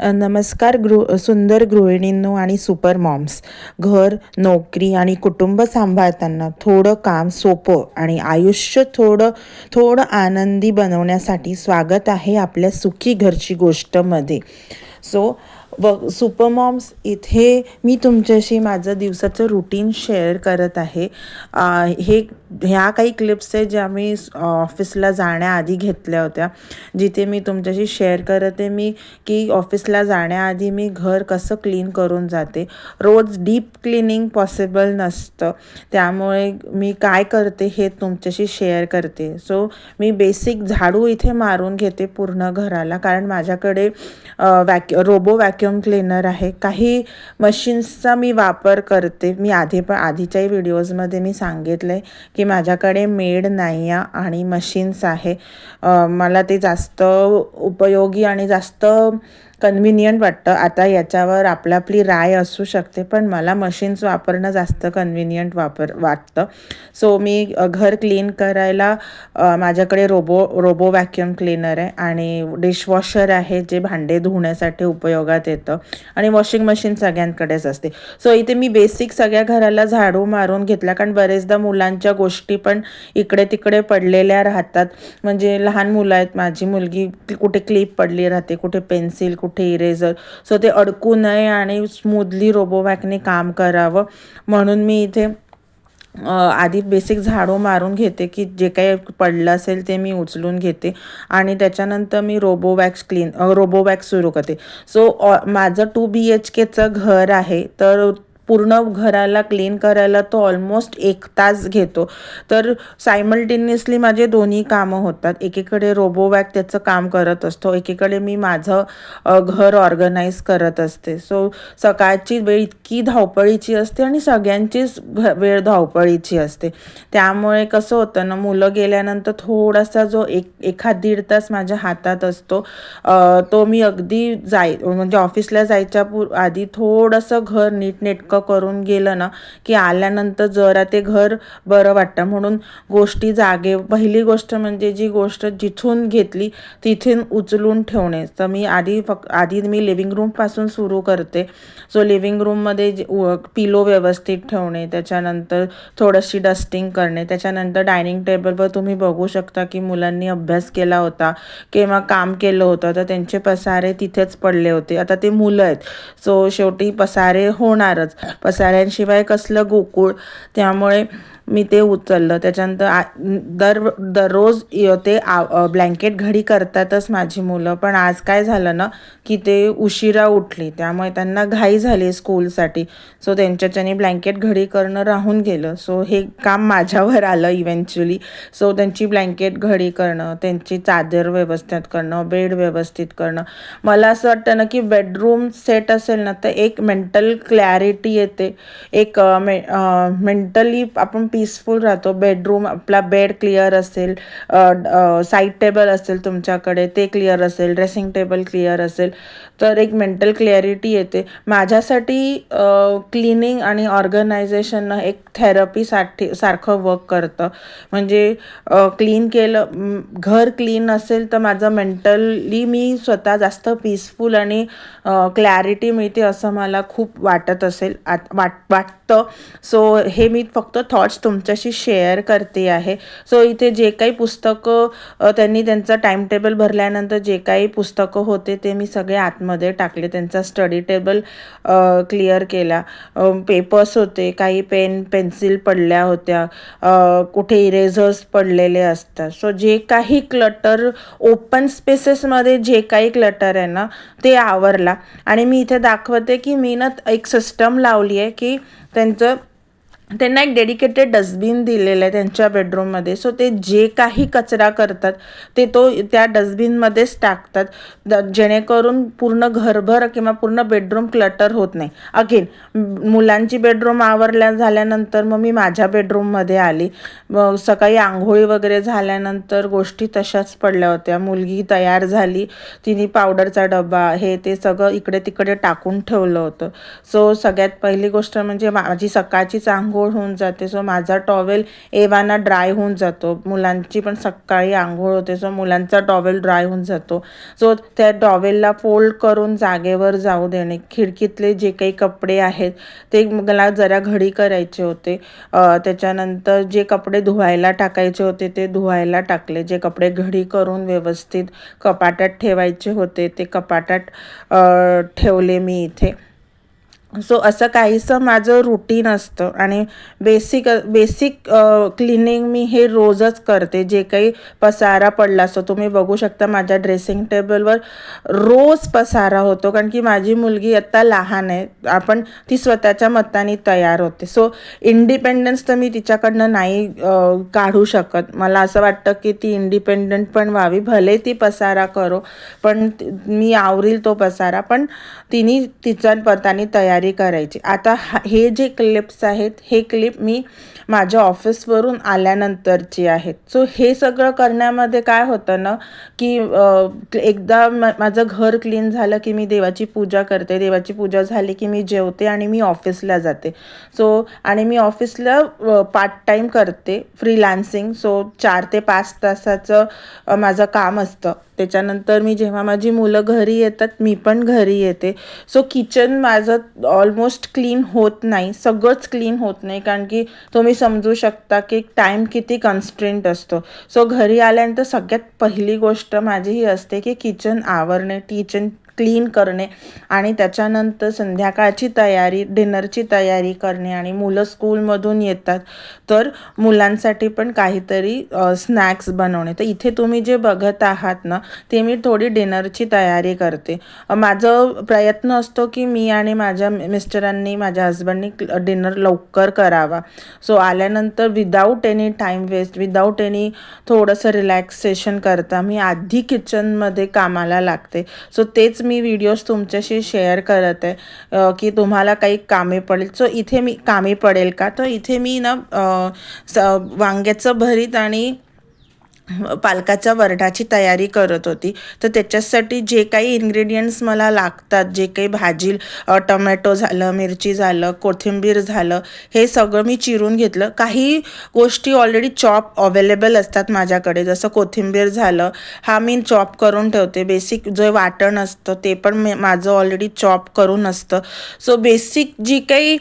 नमस्कार गृह सुंदर गृहिणींनो आणि सुपर मॉम्स घर नोकरी आणि कुटुंब सांभाळताना थोडं काम सोपं आणि आयुष्य थोडं थोडं आनंदी बनवण्यासाठी स्वागत आहे आपल्या सुखी घरची गोष्टमध्ये सो व सुपर मॉम्स इथे मी तुमच्याशी माझं दिवसाचं रुटीन शेअर करत आहे. हे ह्या काही क्लिप्स आहेत ज्या मी ऑफिसला जाण्याआधी घेतल्या होत्या. जिथे मी तुमच्याशी शेअर करते मी की ऑफिसला जाण्याआधी मी घर कसं क्लीन करून जाते. रोज डीप क्लिनिंग पॉसिबल नसतं. त्यामुळे मी काय करते हे तुमच्याशी शेअर करते. सो मी बेसिक झाडू इथे मारून घेते पूर्ण घराला. कारण माझ्याकडे वॅक रोबो वॅक्युम क्लीनर आहे. काही मशीन्सचा मी वापर करते. मी आधी पण आधीच्याही व्हिडिओजमध्ये मी सांगितलं आहे की माझ्याकडे मेड नाही आहे आणि मशीन्स आहे. मला ते जास्त उपयोगी आणि जास्त कन्व्हिनियंट वाटतं. आता याच्यावर आपली आपली राय असू शकते पण मला मशीन्स वापरणं जास्त कन्व्हिनियंट वापर वाटतं. सो मी घर क्लीन करायला माझ्याकडे रोबो रोबो व्हॅक्युम क्लीनर आहे आणि डिशवॉशर आहे जे भांडे धुण्यासाठी उपयोगात येतं आणि वॉशिंग मशीन सगळ्यांकडेच असते. सो इथे मी बेसिक सगळ्या घराला झाडू मारून घेतला कारण बरेचदा मुलांच्या गोष्टी पण इकडे तिकडे पडलेल्या राहतात. म्हणजे लहान मुलं आहेत माझी मुलगी कुठे क्लिप पडली राहते कुठे पेन्सिल कुठे इरेझर सो ते अडकू नये आणि स्मूदली रोबोवॅकने काम करावं. म्हणून मी इथे आधी बेसिक झाडू मारून घेते की जे काही पडलं असेल ते मी उचलून घेते. आणि त्याच्यानंतर मी रोबोवॅक्स क्लीन रोबोवॅक्स सुरू करते. सो माझं टू बी एच केचं घर आहे. तर पूर्ण घराला क्लीन करायला तो ऑलमोस्ट एक तास घेतो. तर सायमल्टेनियसली माझे दोन्ही कामं होतात. एकीकडे रोबोवॅक त्याचं काम करत असतो. एकीकडे मी माझं घर ऑर्गनाईज करत असते. सो सकाळची वेळ इतकी धावपळीची असते आणि सगळ्यांचीच घ वेळ धावपळीची असते. त्यामुळे कसं होतं ना मुलं गेल्यानंतर थोडासा जो एक एखाद दीड तास माझ्या हातात असतो तो मी अगदी जाय म्हणजे ऑफिसला जायच्या पूर आधी थोडंसं घर नीटनेटकं करून गेलं ना की आल्यानंतर जरा ते घर बरं वाटतं. म्हणून गोष्टी जागे पहिली गोष्ट म्हणजे जी गोष्ट जिथून घेतली तिथून उचलून ठेवणे. तर मी आधी फक्त आधी मी लिव्हिंग रूमपासून सुरू करते. सो लिव्हिंग रूममध्ये पिलो व्यवस्थित ठेवणे त्याच्यानंतर थोडीशी डस्टिंग करणे त्याच्यानंतर डायनिंग टेबलवर तुम्ही बघू शकता की मुलांनी अभ्यास केला होता किंवा काम केलं होतं तर त्यांचे पसारे तिथेच पडले होते. आता ते मुलं आहेत. सो शेवटी पसारे होणारच. पसाऱ्यांशिवाय कसलं गोकुळ? त्यामुळे मी ते उचललं. त्याच्यानंतर आ दर दररोज ते आ ब्लँकेट घडी करतातच माझी मुलं. पण आज काय झालं ना की ते उशिरा उठली. त्यामुळे त्यांना घाई झाली स्कूलसाठी. सो त्यांच्याच्याने ब्लँकेट घडी करणं राहून गेलं. सो हे काम माझ्यावर आलं इव्हेंच्युअली सो त्यांची ब्लँकेट घडी करणं त्यांची चादर व्यवस्थित करणं बेड व्यवस्थित करणं. मला असं वाटतं ना की बेडरूम सेट असेल ना तर एक मेंटल क्लॅरिटी येते. एक मे मेंटली आपण पीसफुल राहतो. बेडरूम आपला बेड क्लिअर असेल साईड टेबल असेल तुमच्याकडे ते क्लिअर असेल ड्रेसिंग टेबल क्लिअर असेल तर एक मेंटल क्लिअरिटी येते. माझ्यासाठी क्लिनिंग आणि ऑर्गनायझेशन एक थेरपीसाठी सारखं वर्क करतं. म्हणजे क्लीन केलं घर क्लीन असेल तर माझं मेंटली मी स्वतः जास्त पीसफुल आणि क्लॅरिटी मिळते असं मला खूप वाटत असेल आत वाट वाटतं. सो हे मी फक्त थॉट्स तुमच्याशी शेअर करते आहे. सो इथे जे काही पुस्तकं त्यांनी त्यांचं टाईमटेबल भरल्यानंतर जे काही पुस्तकं होते ते मी सगळे आतमध्ये टाकले. त्यांचा स्टडी टेबल क्लिअर केला. पेपर्स होते काही पेन पेन्सिल पडल्या होत्या. कुठे इरेझर्स पडलेले असतात. सो जे काही क्लटर ओपन स्पेसेसमध्ये जे काही क्लटर आहे ना ते आवरला. आणि मी इथे दाखवते की मी ना एक सिस्टम लावली आहे की त्यांचं त्यांना एक डेडिकेटेड डस्टबिन दिलेलं आहे त्यांच्या बेडरूममध्ये सो ते जे काही कचरा करतात ते तो त्या डस्टबिनमध्येच टाकतात. द जेणेकरून पूर्ण घरभर किंवा पूर्ण बेडरूम क्लटर होत नाही. अगेन मुलांची बेडरूम आवरल्या झाल्यानंतर मग मी माझ्या बेडरूममध्ये आली. मग सकाळी आंघोळी वगैरे झाल्यानंतर गोष्टी तशाच पडल्या होत्या. मुलगी तयार झाली. तिने पावडरचा डबा हे ते सगळं इकडे तिकडे टाकून ठेवलं होतं. सो सगळ्यात पहिली गोष्ट म्हणजे माझी सकाळचीच आंघोळ आंघोळ होऊन जाते. सो माझा टॉवेल एवाना ड्राय होऊन जातो. मुलांची पण सकाळी आंघोळ होते. सो मुलांचा टॉवेल ड्राय होऊन जातो. सो त्या टॉवेलला फोल्ड करून जागेवर जाऊ देणे. खिडकीतले जे काही कपडे आहेत ते मला जरा घडी करायचे होते. त्याच्यानंतर जे कपडे धुवायला टाकायचे होते ते धुवायला टाकले. जे कपडे घडी करून व्यवस्थित कपाटात ठेवायचे होते ते कपाटात ठेवले मी इथे. सो असं काहीसं माझं रुटीन असतं. आणि बेसिक बेसिक क्लिनिंग मी हे रोजच करते. जे काही पसारा पडला असतो तुम्ही बघू शकता माझ्या ड्रेसिंग टेबलवर रोज पसारा होतो. कारण की माझी मुलगी आत्ता लहान आहे. आपण ती स्वतःच्या मताने तयार होते. सो इंडिपेंडन्स तर मी तिच्याकडनं नाही काढू शकत. मला असं वाटतं की ती इंडिपेंडंट पण व्हावी. भले ती पसारा करो पण मी आवरील तो पसारा. पण तिने तिच्या पताने तयार करायची. आता हे जे क्लिप्स आहेत हे क्लिप मी माझ्या ऑफिसवरून आल्यानंतरची आहेत. सो हे सगळं करण्यामध्ये काय होतं ना की एकदा माझं घर क्लीन झालं की मी देवाची पूजा करते. देवाची पूजा झाली की मी जेवते आणि मी ऑफिसला जाते. सो आणि मी ऑफिसला पार्ट टाईम करते फ्रीलान्सिंग सो चार ते पाच तासाचं माझं काम असतं. त्याच्यानंतर मी जेव्हा माझी मुलं घरी येतात मी पण घरी येते. सो किचन माझं ऑलमोस्ट क्लीन होत नाही. सगळंच क्लीन होत नाही कारण की तुम्ही समजू शकता की टाईम किती कन्स्ट्रेंट असतो. सो घरी आल्यानंतर सगळ्यात पहिली गोष्ट माझी ही असते की किचन आवरणे किचन क्लीन करणे आणि त्याच्यानंतर संध्याकाळची तयारी डिनरची तयारी करणे आणि मुलं स्कूलमधून येतात. तर मुलांसाठी पण काहीतरी स्नॅक्स बनवणे. तर इथे तुम्ही जे बघत आहात ना ते मी थोडी डिनरची तयारी करते. माझं प्रयत्न असतो की मी आणि माझ्या मिस्टरांनी माझ्या हस्बंडनी डिनर लवकर करावा. सो आल्यानंतर without any time waste without any थोडंसं रिलॅक्सेशन करता मी आधी किचनमध्ये कामाला लागते. सो तेच मी व्हिडिओज तुमच्याशी शेअर करत आहे की तुम्हाला काही कामे पडेल. सो इथे मी कामे पडेल का? तर इथे मी ना स वांग्याचं भरीत आणि पालकाच्या वरणाची तयारी करत होती. तर त्याच्यासाठी जे काही इन्ग्रेडियंट्स मला लागतात जे काही भाजी टमॅटो झालं मिरची झालं कोथिंबीर झालं हे सगळं मी चिरून घेतलं. काही गोष्टी ऑलरेडी चॉप अवेलेबल असतात माझ्याकडे. जसं कोथिंबीर झालं हा मी चॉप करून ठेवते. बेसिक जे वाटण असतं ते पण मी माझं ऑलरेडी चॉप करून असतं. सो बेसिक जी काही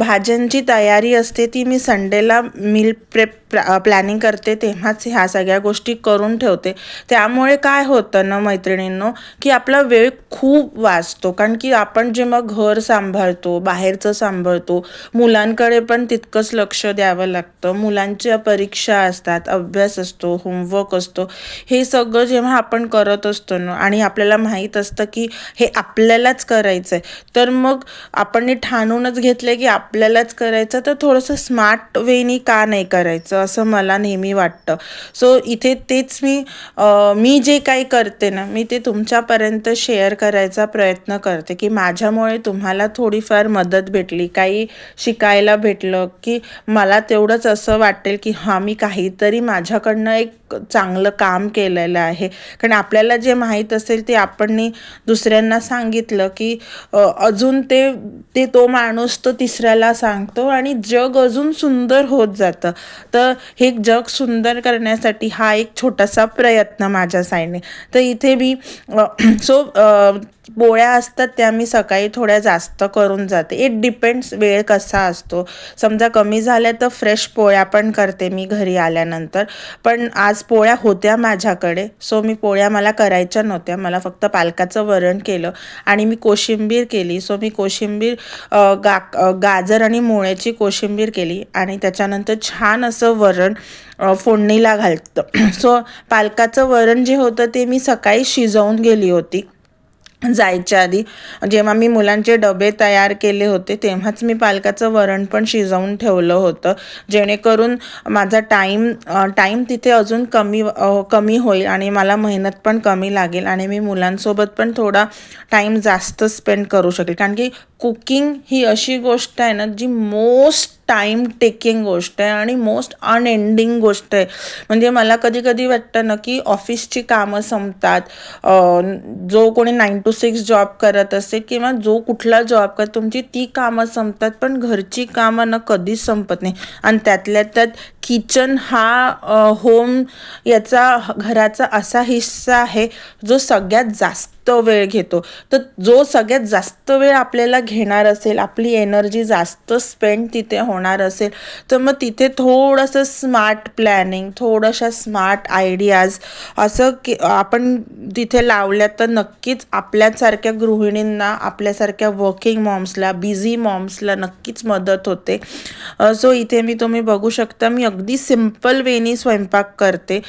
भाज्यांची तयारी असते ती मी संडेला मील प्रेप प्लॅनिंग करते तेव्हाच ह्या सगळ्या गोष्टी करून ठेवते. त्यामुळे काय होतं ना मैत्रिणींनो की आपला वेळ खूप वाचतो. कारण की आपण जेव्हा घर सांभाळतो बाहेरचं सांभाळतो मुलांकडे पण तितकंच लक्ष द्यावं लागतं. मुलांच्या परीक्षा असतात अभ्यास असतो होमवर्क असतो. हे सगळं जेव्हा आपण करत असतो ना आणि आपल्याला माहीत असतं की हे आपल्यालाच करायचं आहे तर मग आपण ठाणूनच घेतलं की आपल्यालाच करायचं तर थोडंसं स्मार्ट वेनी का नाही करायचं? असं मला नेहमी वाटतं. सो इथे तेच मी मी जे काही करते ना मी ते तुमच्यापर्यंत शेअर करायचा प्रयत्न करते की माझ्यामुळे तुम्हाला थोडीफार मदत भेटली काही शिकायला भेटलं की मला तेवढंच असं वाटेल की हां मी काहीतरी माझ्याकडनं एक चांगलं काम केलेलं आहे. कारण आपल्याला जे माहीत असेल ते आपण दुसऱ्यांना सांगितलं की अजून ते ते तो माणूस तो तिसऱ्याला सांगतो आणि जग अजून सुंदर होत जातं. तर हे जग सुंदर करण्यासाठी हा एक छोटासा प्रयत्न माझ्या साईडने. तर इथे मी सो पोळ्या असतात त्या मी सकाळी थोड्या जास्त करून जाते. इट डिपेंड्स वेळ कसा असतो. समजा कमी झाल्या तर फ्रेश पोळ्या पण करते मी घरी आल्यानंतर. पण आज पोळ्या होत्या माझ्याकडे सो मी पोळ्या मला करायच्या नव्हत्या. मला फक्त पालकाचं वरण केलं आणि मी कोशिंबीर केली. सो मी कोशिंबीर गा गाजर आणि मुळ्याची कोशिंबीर केली आणि त्याच्यानंतर छान असं वरण फोडणीला घालतं. सो पालकाचं वरण जे होतं ते मी सकाळी शिजवून गेली होती. जायच्या आधी. जेव्हा मी मुलांचे डबे तयार केले होते तेव्हाच मी पालकाचं वरण पण शिजवून ठेवलं होतं. जेणेकरून माझा टाईम टाईम तिथे अजून कमी कमी होईल आणि मला मेहनत पण कमी लागेल आणि मी मुलांसोबत पण थोडा टाईम जास्त स्पेंड करू शकेल. कारण की कुकिंग ही अशी गोष्ट आहे ना जी मोस्ट टाईम टेकिंग गोष्ट आहे आणि मोस्ट अनएंडिंग गोष्ट आहे. म्हणजे मला कधी कधी वाटतं ना की ऑफिसची कामं संपतात. जो कोणी नाईन टू सिक्स जॉब करत असेल किंवा जो कुठला जॉब करत तुमची ती कामं संपतात पण घरची कामं ना कधीच संपत नाही. आणि त्यातल्या त्यात किचन हा होम याचा घराचा असा हिस्सा आहे जो सगळ्यात जास्त वेळ घेतो. तर जो सगळ्यात जास्त वेळ आपल्याला घेणार असेल आपली एनर्जी जास्त स्पेंड तिथे होणार असेल तर मग तिथे थोडंसं स्मार्ट प्लॅनिंग थोडंशा स्मार्ट आयडियाज असं की आपण तिथे लावल्या तर नक्कीच आपल्यासारख्या गृहिणींना आपल्यासारख्या वर्किंग मॉम्सला बिझी मॉम्सला नक्कीच मदत होते. सो इथे मी तुम्ही बघू शकता मी अगदी सिंपल वेनी स्वयंपाक करते.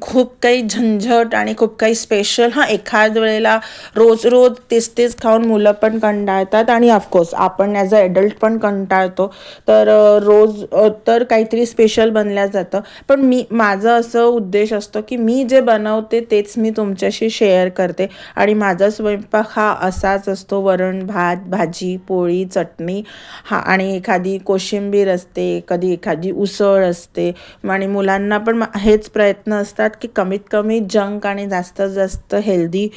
खूप काही झंझट आणि खूप काही स्पेशल हां एखाद वेळेला रोज रोज तेच तेच खाऊन मुलं पण कंटाळतात आणि ऑफकोर्स आपण ॲज अ ॲडल्ट पण कंटाळतो. तर रोज तर काहीतरी स्पेशल बनल्या जातं. पण मी माझं असं उद्देश असतो की मी जे बनवते तेच मी तुमच्याशी शेअर करते. आणि माझा स्वयंपाक हा असाच असतो. वरण भात भाजी पोळी चटणी. हा आणि एखादी कोशिंबीर असते कधी एखादी उसळ असते. आणि मुलांना पण हेच प्रयत्न असतात की कमीत कमी जंक आणि जास्तीत जास्त हेल्दी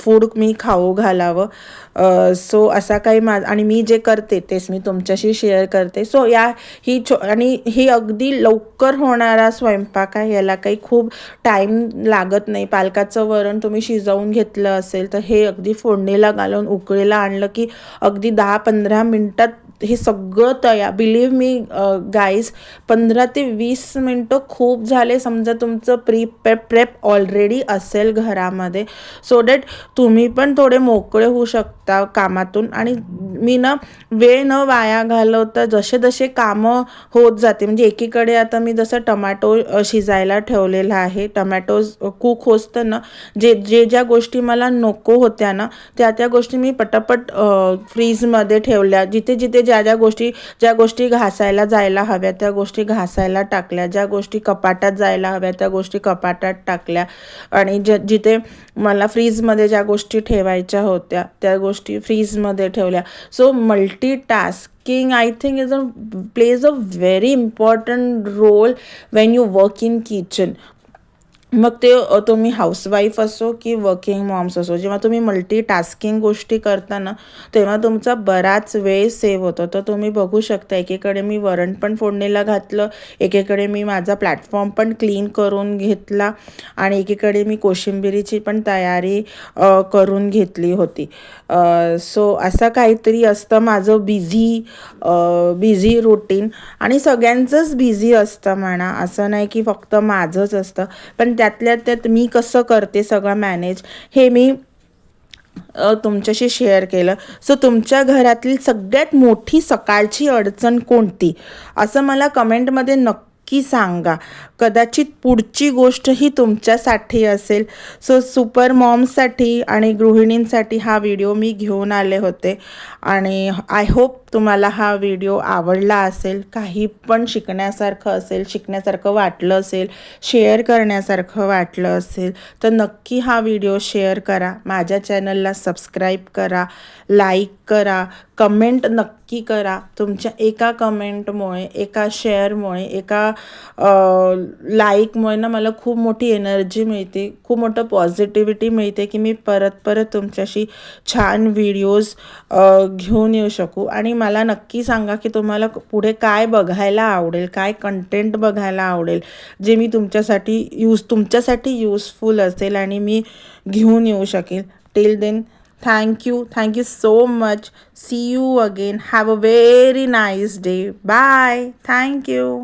फूड मी खाऊ घालावं. सो असा काही मा आणि मी जे करते तेच मी तुमच्याशी शेअर करते. सो या ही छो आणि ही अगदी लवकर होणारा स्वयंपाक आहे याला काही खूप टाईम लागत नाही. पालकाचं वरण तुम्ही शिजवून घेतलं असेल तर हे अगदी फोडणीला घालून उकळीला आणलं की अगदी दहा पंधरा मिनटात हे सगळं तयार बिलीव्ह मी गाईज पंधरा ते वीस मिनटं खूप झाले. समजा तुमचं प्री प्रेप प्रेप ऑलरेडी असेल घरामध्ये. सो दॅट तुम्ही पण थोडे मोकळे होऊ शकता. कामातून. आणि मी ना वेळ न वाया घालवता जसे जसे कामं होत जाते म्हणजे एकीकडे आता मी जसं टमॅटो शिजायला ठेवलेला आहे. टमॅटो कुक होतं ना जे जे ज्या गोष्टी मला नको होत्या ना त्या त्या गोष्टी मी पटापट फ्रीजमध्ये ठेवल्या. जिथे जिथे ज्या ज्या गोष्टी ज्या गोष्टी घासायला जायला हव्या त्या गोष्टी घासायला टाकल्या. ज्या गोष्टी कपाटात जायला हव्या त्या गोष्टी कपाटात टाकल्या. आणि ज जिथे मला फ्रीजमध्ये ज्या गोष्टी ठेवायच्या होत्या त्या गोष्टी फ्रीजमध्ये ठेवल्या. So multi tasking I think is a plays a very important role when you work in kitchen मग ते तुम्ही हाऊसवाईफ असो की वर्किंग मॉम्स असो जेव्हा तुम्ही मल्टी टास्किंग गोष्टी करता ना तेव्हा तुमचा बराच वेळ सेव्ह होतो. तर तुम्ही बघू शकता एकीकडे मी वरण पण फोडणीला घातलं एकीकडे मी माझा प्लॅटफॉर्म पण क्लीन करून घेतला आणि एकीकडे मी कोशिंबिरीची पण तयारी करून घेतली होती. सो असं काहीतरी असतं माझं बिझी बिझी रुटीन आणि सगळ्यांचंच बिझी असतं म्हणा असं नाही की फक्त माझंच असतं. पण त्यातल्या त्यात मी कसं करते सगळं मॅनेज हे मी तुमच्याशी शेअर केलं. सो तुमच्या घरातील सगळ्यात मोठी सकाळची अडचण कोणती? असं मला कमेंटमध्ये नक्की सांगा. कदाचित पुढची गोष्ट ही तुमच्यासाठी असेल. सो सुपर मॉमसाठी आणि गृहिणींसाठी हा व्हिडिओ मी घेऊन आले होते. आणि आय होप तुम्हाला हा व्हिडिओ आवडला असेल काही पण शिकण्यासारखं असेल शिकण्यासारखं वाटलं असेल शेअर करण्यासारखं वाटलं असेल तर नक्की हा व्हिडिओ शेअर करा. माझ्या चॅनलला सबस्क्राईब करा लाईक करा कमेंट नक्की करा. तुमच्या एका कमेंटमुळे एका शेअरमुळे एका लाईकमुळे ना मला खूप मोठी एनर्जी मिळते. खूप मोठं पॉझिटिव्हिटी मिळते की मी परत परत तुमच्याशी छान व्हिडिओज घेऊन येऊ शकू. आणि मला नक्की सांगा की तुम्हाला पुढे काय बघायला आवडेल काय कंटेंट बघायला आवडेल जे मी तुमच्यासाठी यूज तुमच्यासाठी यूजफुल असेल आणि मी घेऊन येऊ शकेल. Till then thank you thank you so much see you again have a very nice day bye thank you